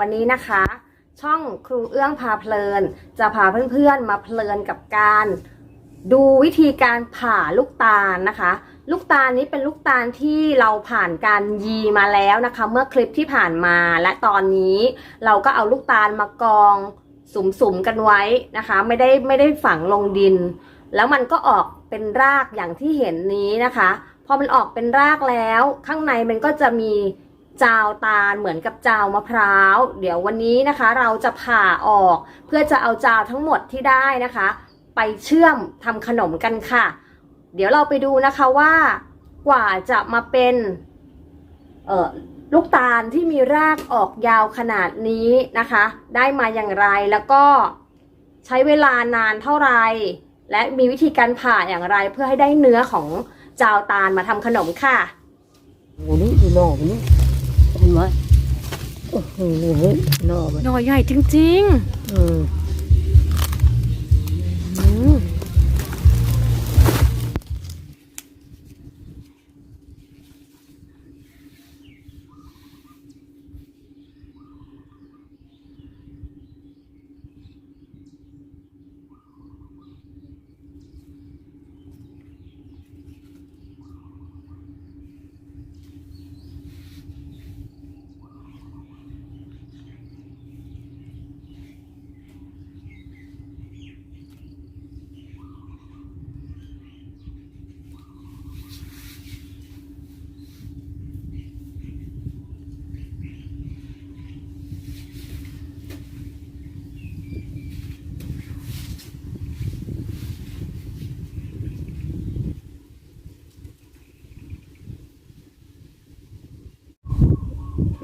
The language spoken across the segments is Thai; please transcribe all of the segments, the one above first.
วันนี้นะคะ ช่องครูเอื้องพาเพลิน จะพาเพื่อนๆมาเพลินกับการ ดูวิธีการผ่าลูกตาลนะคะ ลูกตาลนี้เป็นลูกตาลที่เราผ่านการยีมาแล้วนะคะ เมื่อคลิปที่ผ่านมาและตอนนี้เราก็เอาลูกตาลมากองสุมๆกันไว้นะคะ ไม่ได้ไม่ได้ฝังลงดิน แล้วมันก็ออกเป็นรากอย่างที่เห็นนี้นะคะพอมันออกเป็นรากแล้วข้างในมันก็จะมี จาวตาลเหมือนกับจาวมะพร้าว เดี๋ยววันนี้นะคะ เราจะผ่าออก เพื่อจะเอาจาวทั้งหมดที่ได้นะคะ ไปเชื่อมทำขนมกันค่ะ เดี๋ยวเราไปดูนะคะว่ากว่าจะมาเป็นเออลูกตาลที่มีรากออกยาวขนาดนี้นะคะ ได้มาอย่างไรแล้วก็ใช้เวลานานเท่าไหร่และมีวิธีการผ่าอย่างไรเพื่อให้ได้เนื้อของจาวตาลมาทำขนมค่ะโอ้โหนี่ดูหน่อนี่ เห็นไหมโอ้โหหน่อมันหน่อใหญ่จริงเออ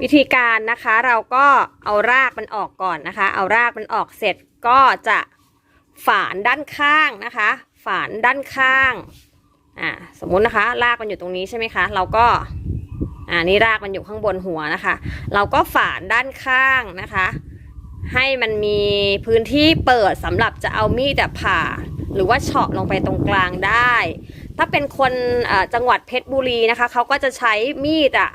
วิธีการนะคะเราก็เอารากมันออกก่อนนะคะ เอารากมันออกเสร็จก็จะฝานด้านข้างนะคะ ฝานด้านข้างอ่าสมมุตินะคะ รากมันอยู่ตรงนี้ใช่ไหมคะ เราก็อ่านี่รากมันอยู่ข้างบนหัวนะคะ เราก็ฝานด้านข้างนะคะ ให้มันมีพื้นที่เปิดสำหรับจะเอามีดผ่า หรือว่าเฉาะลงไปตรงกลางได้ ถ้าเป็นคนจังหวัดเพชรบุรีนะคะเขาก็จะใช้มีดอะ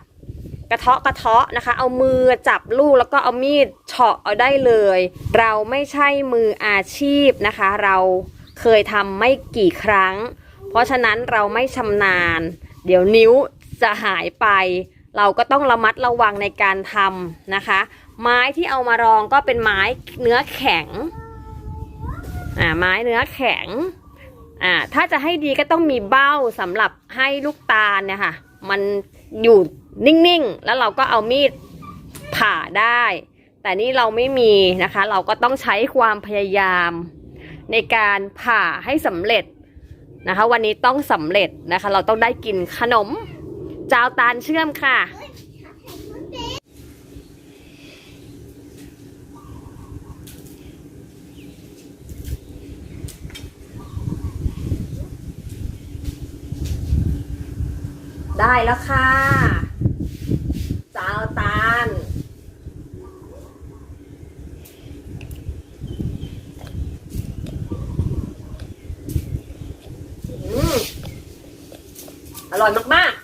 กระเทาะกระเทาะนะคะ เอามือจับลูกแล้วก็เอามีดเฉาะเอาได้เลย เราไม่ใช่มืออาชีพนะคะ เราเคยทำไม่กี่ครั้ง เพราะฉะนั้นเราไม่ชำนาญ เดี๋ยวนิ้วจะหายไป เราก็ต้องระมัดระวังในการทำนะคะ ไม้ที่เอามารองก็เป็นไม้เนื้อแข็งอ่าไม้เนื้อแข็งอ่าถ้าจะให้ดีก็ต้องมีเบ้าสำหรับให้ลูกตาลเนี่ยค่ะ มัน อยู่นิ่งๆ แล้วเราก็เอามีดผ่าได้ แต่นี่เราไม่มีนะคะ เราก็ต้องใช้ความพยายามในการผ่าให้สำเร็จนะคะ วันนี้ต้องสำเร็จนะคะ เราต้องได้กินขนม จาวตาลเชื่อมค่ะ ได้แล้วค่ะจาวตาลอืมอร่อยมากๆ